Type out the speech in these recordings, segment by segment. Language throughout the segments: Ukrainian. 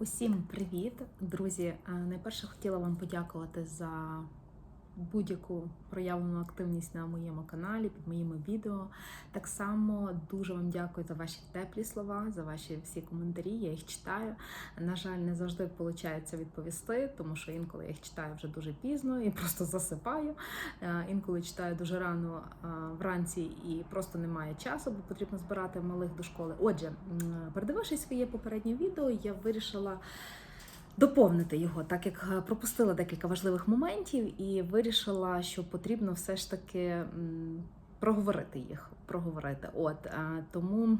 Усім привіт, друзі! Е, Найперше хотіла вам подякувати за будь-яку проявлену активність на моєму каналі, під моїми відео. Так само дуже вам дякую за ваші теплі слова, за ваші всі коментарі. Я їх читаю. На жаль, не завжди виходить відповісти, тому що інколи я їх читаю вже дуже пізно і просто засипаю. Е, Інколи читаю дуже рано е, вранці і просто немає часу, бо потрібно збирати малих до школи. Отже, передивившись своє попереднє відео, я вирішила доповнити його, так як е, пропустила декілька важливих моментів, і вирішила, що потрібно все ж таки проговорити їх. Проговорити. От е, тому.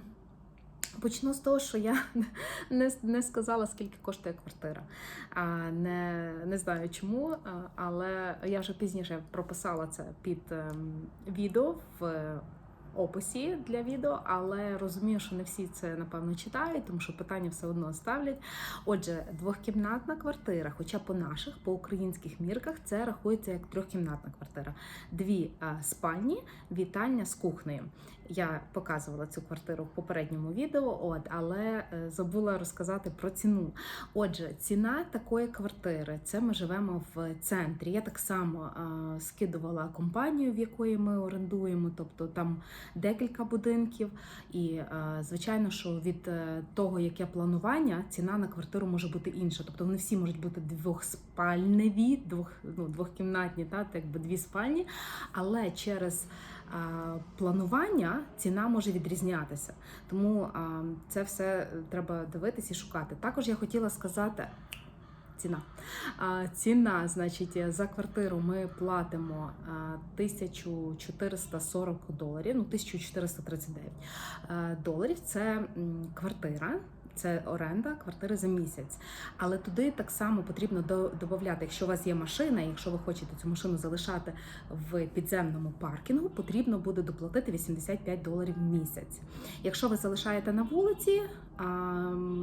Почну з того, що я не, не сказала, скільки коштує квартира. А, не, не знаю чому, але я вже пізніше прописала це під ем, відео в описі для відео, але розумію, що не всі це напевно читають, тому що питання все одно ставлять. Отже, двохкімнатна квартира, хоча по наших, по українських мірках, це рахується як трьохкімнатна квартира. Дві спальні, вітальня з кухнею. Я показувала цю квартиру в попередньому відео, от але е, забула розказати про ціну. Отже, ціна такої квартири це ми живемо в центрі. Я так само е, скидувала компанію, в якої ми орендуємо, тобто там декілька будинків. І е, звичайно, що від е, того, яке планування, ціна на квартиру може бути інша. Тобто вони всі можуть бути двохспальневі, двох, ну, двохкімнатні, так, якби дві спальні, але через планування ціна може відрізнятися. Тому це все треба дивитись і шукати. Також я хотіла сказати. Ціна. Ціна, значить, за квартиру ми платимо а, 1440 доларів, ну 1439 а, доларів. Це квартира. Це оренда квартири за місяць, але туди так само потрібно додати, якщо у вас є машина, якщо ви хочете цю машину залишати в підземному паркінгу, потрібно буде доплатити 85 доларів в місяць. Якщо ви залишаєте на вулиці, а,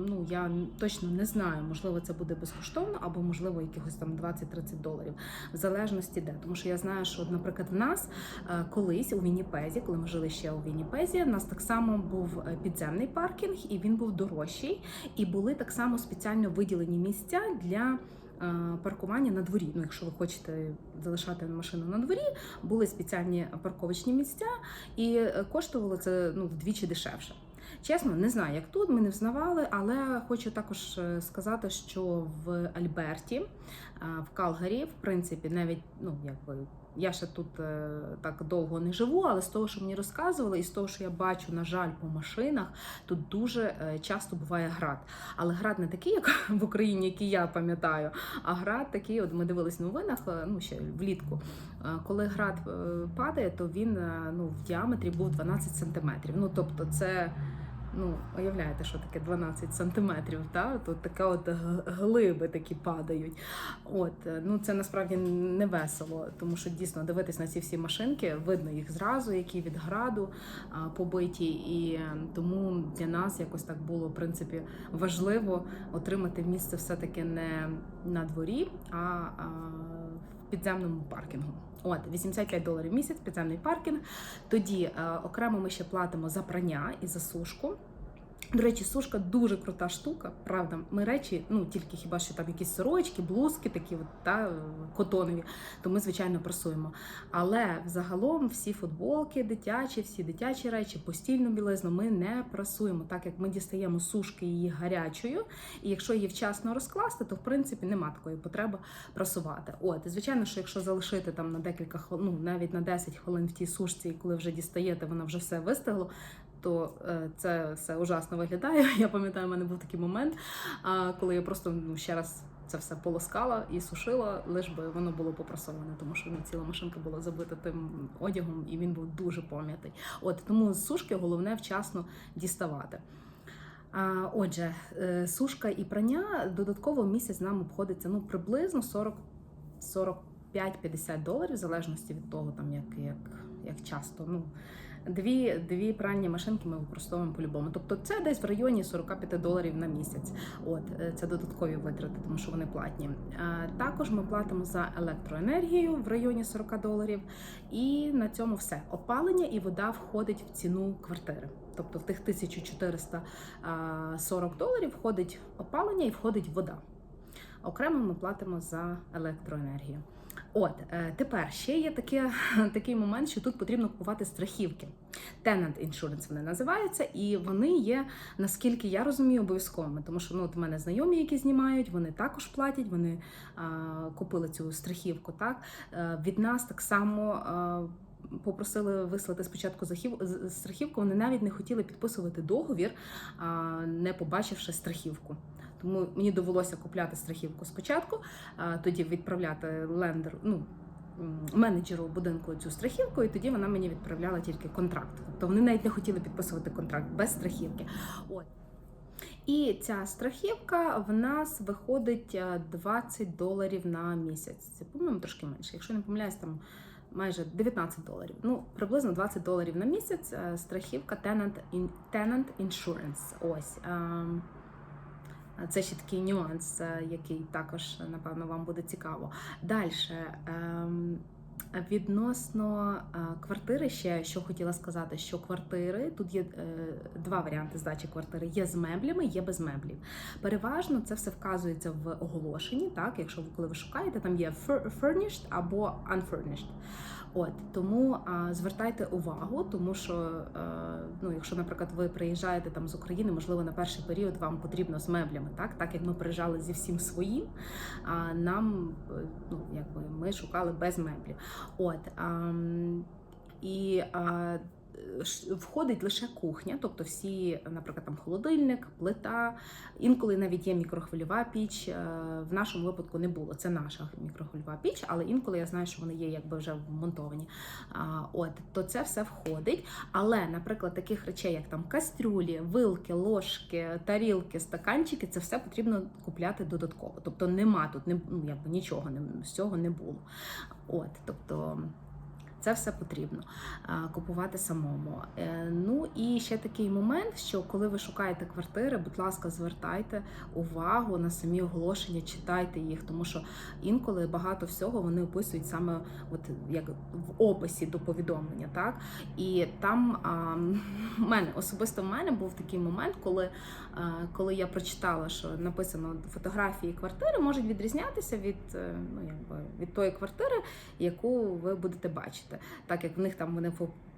ну я точно не знаю, можливо, це буде безкоштовно, або можливо якихось там 20-30 доларів, в залежності де. Тому що я знаю, що, наприклад, в нас е, колись у Вінніпезі, коли ми жили ще у Вінніпезі, у нас так само був е, підземний паркінг, і він був дорожчий. І були так само спеціально виділені місця для. е, Паркування на дворі. Ну, якщо ви хочете залишати машину на дворі, були спеціальні парковочні місця, і коштувало це ну вдвічі дешевше. Чесно, не знаю, як тут, ми не взнавали, але хочу також е, сказати, що в Альберті, е, в Калгарі, в принципі, навіть ну якби. Я ще тут е, так довго не живу, але з того, що мені розказували, і з того, що я бачу, на жаль, по машинах, тут дуже часто буває град. Але град не такий, як в Україні, який я пам'ятаю, а град такий, от ми дивились новинах, ну ще влітку. Коли град падає, то він ну, в діаметрі був 12 сантиметрів. Ну тобто, це. Ну, уявляєте, що таке 12 сантиметрів, та? Тут таке от глиби такі падають. От, ну це насправді не весело, тому що дійсно дивитись на ці всі машинки, видно їх зразу, які від граду побиті. І тому для нас якось так було в принципі важливо отримати місце все-таки не на дворі, а в підземному паркінгу. От 85 доларів в місяць, підземний паркінг. Тоді е, окремо ми ще платимо за прання і за сушку. До речі, сушка дуже крута штука, правда. Ми речі, ну тільки хіба що там якісь сорочки, блузки, такі от, та, котонові, то ми, звичайно, прасуємо. Але взагалом всі футболки дитячі, всі дитячі речі, постільну білизну ми не прасуємо, так як ми дістаємо сушки її гарячою, і якщо її вчасно розкласти, то в принципі нема такої потреби прасувати. От, звичайно, що якщо залишити там на декілька хвилин, ну навіть на 10 хвилин в тій сушці, і коли вже дістаєте, вона вже все вистигло, то е, це все ужасно виглядає. Я пам'ятаю, у мене був такий момент, коли я просто ну, ще раз це все полоскала і сушила, лиш би воно було попрасоване, тому що ну, ціла машинка була забита тим одягом, і він був дуже пом'ятий. От тому з сушки головне вчасно діставати. А, Отже, е, сушка і прання додатково в місяць нам обходиться ну приблизно 40 45-50 доларів, в залежності від того, там як, як, як часто. Ну, Дві, дві пральні машинки ми використовуємо по-любому. Тобто це десь в районі 45 доларів на місяць. От е, це додаткові витрати, тому що вони платні. Також ми платимо за електроенергію в районі 40 доларів. І на цьому все. Опалення і вода входить в ціну квартири. Тобто в тих 1440 доларів входить опалення і входить вода. Окремо ми платимо за електроенергію. От е, тепер ще є таке, такий момент, що тут потрібно купувати страхівки. Tenant insurance вони називаються, і вони є, наскільки я розумію, обов'язковими. Тому що ну, от у мене знайомі, які знімають, вони також платять, вони а, купили цю страхівку. Так Е, від нас так само. А, Попросили вислати спочатку страхівку. Вони навіть не хотіли підписувати договір, не побачивши страхівку. Тому мені довелося купляти страхівку спочатку, тоді відправляти лендер, ну менеджеру будинку цю страхівку, і тоді вона мені відправляла тільки контракт. Тобто вони навіть не хотіли підписувати контракт без страхівки. От. І ця страхівка в нас виходить е, 20 доларів на місяць. Це, по-моєму, трошки менше. Якщо не помиляюсь, там майже 19 доларів. Ну, приблизно 20 доларів на місяць. е, Страхівка Tenant, tenant Insurance. Ось. Це ще такий нюанс, е, який також, напевно, вам буде цікаво. Далі. Ем, Відносно е, квартири, ще що хотіла сказати, що квартири тут є е, два варіанти здачі квартири: є з меблями, є без меблів. Переважно це все вказується в оголошенні. Так, якщо ви коли ви шукаєте, там є fur- furnished або unfurnished. От тому а, звертайте увагу, тому що а, ну, якщо, наприклад, ви приїжджаєте там з України, можливо, на перший період вам потрібно з меблями, так так як ми приїжджали зі всім своїм, а нам е, ну якби ми шукали без меблів. От а, і а, входить лише кухня, тобто всі, наприклад, там холодильник, плита, інколи навіть є мікрохвильова піч. е, В нашому випадку не було. Це наша мікрохвильова піч, але інколи я знаю, що вони є якби вже вмонтовані. От то це все входить. Але, наприклад, таких речей, як там кастрюлі, вилки, ложки, тарілки, стаканчики, це все потрібно купляти додатково. Тобто нема тут не ну, якби нічого не з цього не було. От, тобто. Це все потрібно купувати самому. Е, ну і ще такий момент, що коли ви шукаєте квартири, будь ласка, звертайте увагу на самі оголошення, читайте їх, тому що інколи багато всього вони описують саме от як в описі до повідомлення. Так і там а, мене особисто в мене був такий момент, коли, а, коли я прочитала, що написано фотографії квартири можуть відрізнятися від, е, ну якби від тої квартири, яку ви будете бачити, так як в них там вони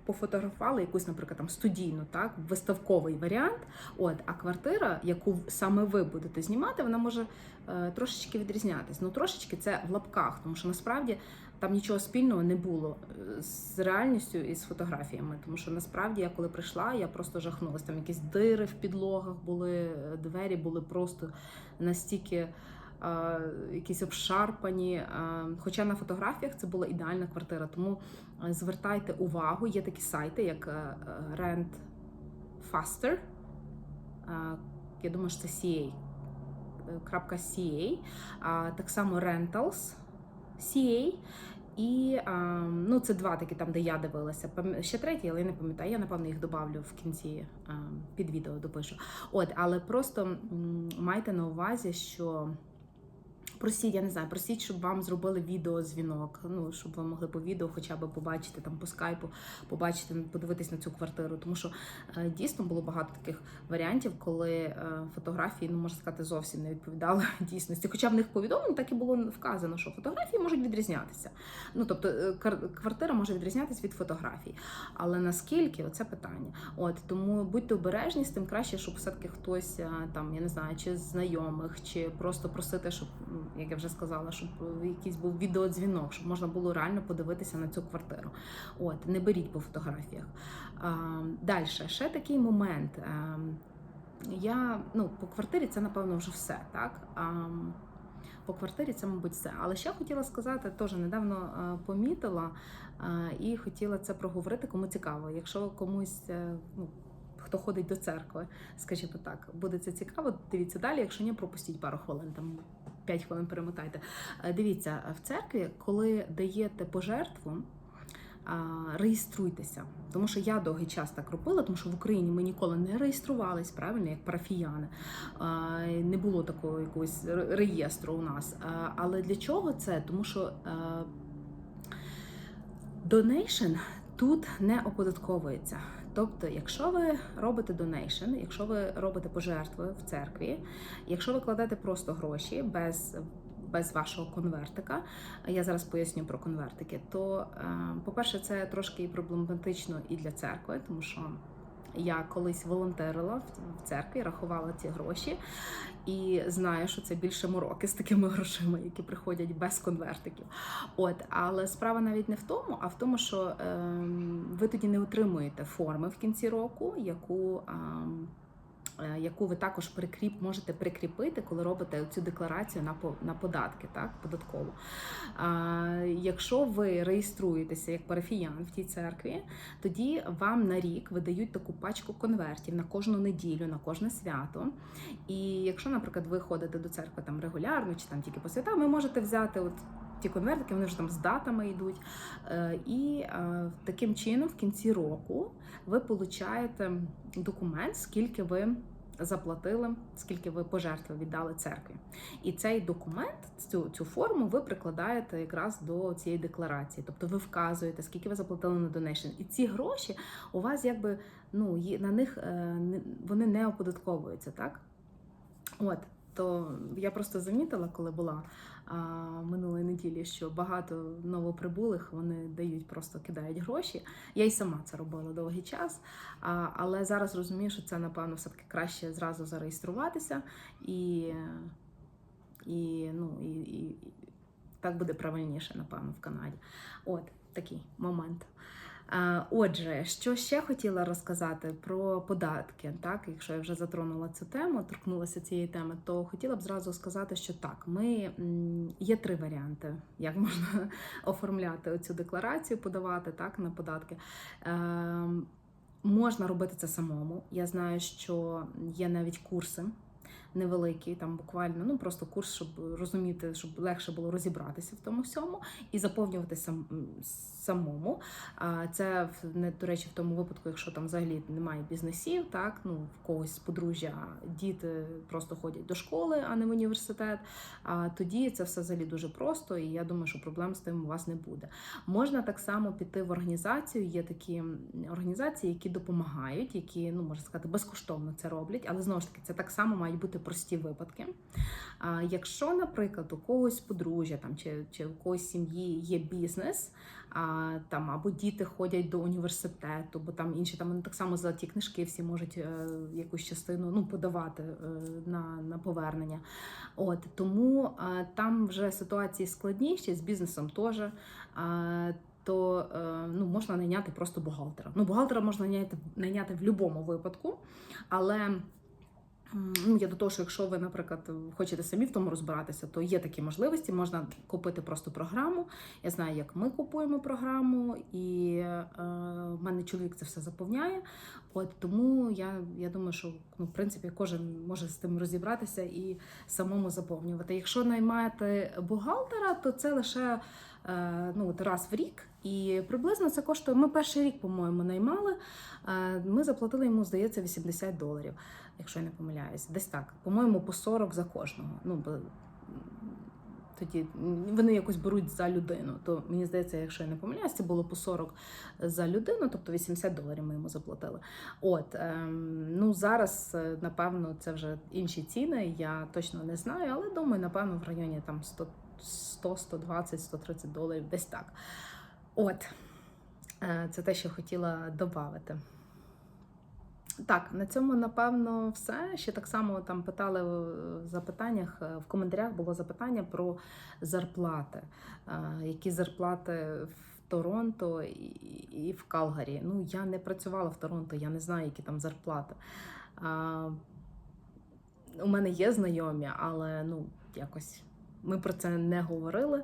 пофотографували якусь, наприклад, там студійну, так, виставковий варіант. От, а квартира, яку саме ви будете знімати, вона може е, трошечки відрізнятись. Ну, трошечки це в лапках, тому що насправді там нічого спільного не було е, з реальністю і з фотографіями. Тому що насправді я коли прийшла, я просто жахнулася. Там якісь дири в підлогах були, е, двері були просто настільки. Е, Якісь обшарпані, Е, хоча на фотографіях це була ідеальна квартира. Тому е, звертайте увагу, є такі сайти, як Rent Faster. Я думаю, що це CA. .ca, так само Rentals CA. І ну, це два такі там, де я дивилася. Ще третій, але я не пам'ятаю. Я напевно їх добавлю в кінці під відео допишу. От, але просто майте на увазі, що. Просіть, я не знаю, просіть, щоб вам зробили відеозвінок, ну щоб ви могли по відео хоча б побачити там по скайпу, побачити, подивитись на цю квартиру. Тому що е, дійсно було багато таких варіантів, коли е, фотографії, ну можна сказати, зовсім не відповідали дійсності. Хоча в них повідомлень так і було вказано, що фотографії можуть відрізнятися. Ну тобто е, квартира може відрізнятися від фотографій. Але наскільки оце питання? От тому будьте обережні з тим краще, щоб все-таки хтось там, я не знаю, чи знайомих, чи просто просити, щоб як я вже сказала, щоб якийсь був відеодзвінок, щоб можна було реально подивитися на цю квартиру. От не беріть по фотографіях. Далі ще такий момент. Я ну по квартирі це напевно вже все, так. По квартирі це, мабуть, все. Але ще хотіла сказати, теж недавно помітила і хотіла це проговорити, кому цікаво. Якщо комусь, е, ну, хто ходить до церкви, скажімо так, буде це цікаво, дивіться далі. Якщо ні, пропустіть пару хвилин, там 5 хвилин перемотайте. Е, Дивіться, в церкві, коли даєте пожертву, реєструйтеся. Тому що я довгий час так робила, тому що в Україні ми ніколи не реєструвались, правильно, як парафіяни. Не було такого якогось реєстру у нас. Але для чого це? Тому що донейшн тут не оподатковується. Тобто, якщо ви робите донейшн, якщо ви робите пожертви в церкві, якщо ви кладете просто гроші без без вашого конвертика, я зараз поясню про конвертики, то, е, по-перше, це трошки проблематично і для церкви, тому що я колись волонтерила в- церкві, рахувала ці гроші і знаю, що це більше мороки з такими грошима, які приходять без конвертиків. От, але справа навіть не в тому, а в тому, що ем, ви тоді не отримуєте форми в кінці року, яку. ем, Яку ви також прикріп можете прикріпити, коли робите цю декларацію на на податки, так податкову. А, якщо ви реєструєтеся як парафіян в тій церкві, тоді вам на рік видають таку пачку конвертів на кожну неділю, на кожне свято. І якщо, наприклад, ви ходите до церкви там регулярно чи там тільки по святам, ви можете взяти от ті конвертики, вони вже там з датами йдуть. Е, І е, таким чином, в кінці року, ви получаєте документ, скільки ви. Заплатили, скільки ви пожертви віддали церкві, і цей документ, цю цю форму, ви прикладаєте якраз до цієї декларації. Тобто ви вказуєте, скільки ви заплатили на донейшн. І ці гроші у вас якби ну на них е, вони не оподатковуються, так? От, то я просто замітила, коли була а, минулої неділі, що багато новоприбулих вони дають, просто кидають гроші. Я й сама це робила довгий час. А, але зараз розумію, що це, напевно, все-таки краще зразу зареєструватися і, і, ну, і, і, так буде правильніше, напевно, в Канаді. От такий момент. Отже, що ще хотіла розказати про податки, так, якщо я вже затронула цю тему, торкнулася цієї теми, то хотіла б зразу сказати, що так, ми є три варіанти, як можна оформляти цю декларацію, подавати так на податки. Ем, Можна робити це самому. Я знаю, що є навіть курси невеликі, там буквально ну просто курс, щоб розуміти, щоб легше було розібратися в тому всьому і заповнювати сам самому. Це не до речі, в тому випадку, якщо там взагалі немає бізнесів, так ну в когось подружжя, діти просто ходять до школи, а не в університет. А тоді це все взагалі дуже просто, і я думаю, що проблем з тим у вас не буде. Можна так само піти в організацію. Є такі організації, які допомагають, які ну можна сказати безкоштовно це роблять, але знову ж таки це так само мають бути прості випадки. А якщо, наприклад, у когось подружжя там чи, чи у когось сім'ї є бізнес, а, там або діти ходять до університету, бо там інші там так само за ті книжки всі можуть е, якусь частину ну подавати е, на, на повернення. От тому е, там вже ситуації складніші з бізнесом теж. Е, то ну, можна найняти просто бухгалтера. Ну, бухгалтера можна найняти, найняти в будь-якому випадку, але ну, я до того, що якщо ви, наприклад, хочете самі в тому розбиратися, то є такі можливості. Можна купити просто програму. Я знаю, як ми купуємо програму, і е, в мене чоловік це все заповняє. От тому я, я думаю, що ну, в принципі кожен може з тим розібратися і самому заповнювати. Якщо наймаєте бухгалтера, то це лише е, ну, от раз в рік. І приблизно це коштує. Ми перший рік, по-моєму, наймали. е, Ми заплатили йому, здається, 80 доларів, якщо я не помиляюсь. Десь так. По-моєму, по 40 за кожного. Ну, бо тоді вони якось беруть за людину. То мені здається, якщо я не помиляюсь, це було по 40 за людину, тобто 80 доларів ми йому заплатили. От ем, ну зараз, е, напевно, це вже інші ціни. Я точно не знаю, але думаю, напевно, в районі там 100, 100 120, 130 доларів, десь так. От, Е, це те, що хотіла додати. Так, на цьому напевно все. Ще так само там питали в запитаннях, е, в коментарях було запитання про зарплати. Е, Які зарплати в Торонто і- в Калгарі. Ну, я не працювала в Торонто, я не знаю, які там зарплати. У мене є знайомі, але ну, якось. Ми про це не говорили.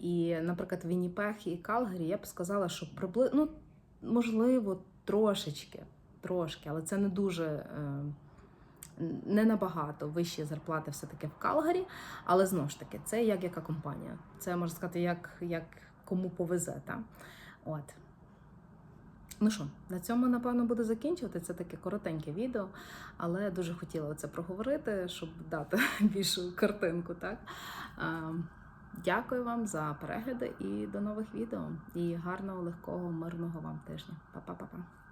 І, наприклад, в Вінніпех і Калгарі, я б сказала, що приблизно, ну, можливо, трошечки, трошки, але це не дуже е, не набагато вищі зарплати все-таки в Калгарі. Але знову ж таки, це як яка компанія. Це можна сказати, як, як кому повезе. Та? От. Ну що, на цьому, напевно, буду закінчувати. Це таке коротеньке відео, але дуже хотіла це проговорити, щоб дати більшу картинку. Так? Дякую вам за перегляди і до нових відео. І гарного, легкого, мирного вам тижня. Па-па-па-па.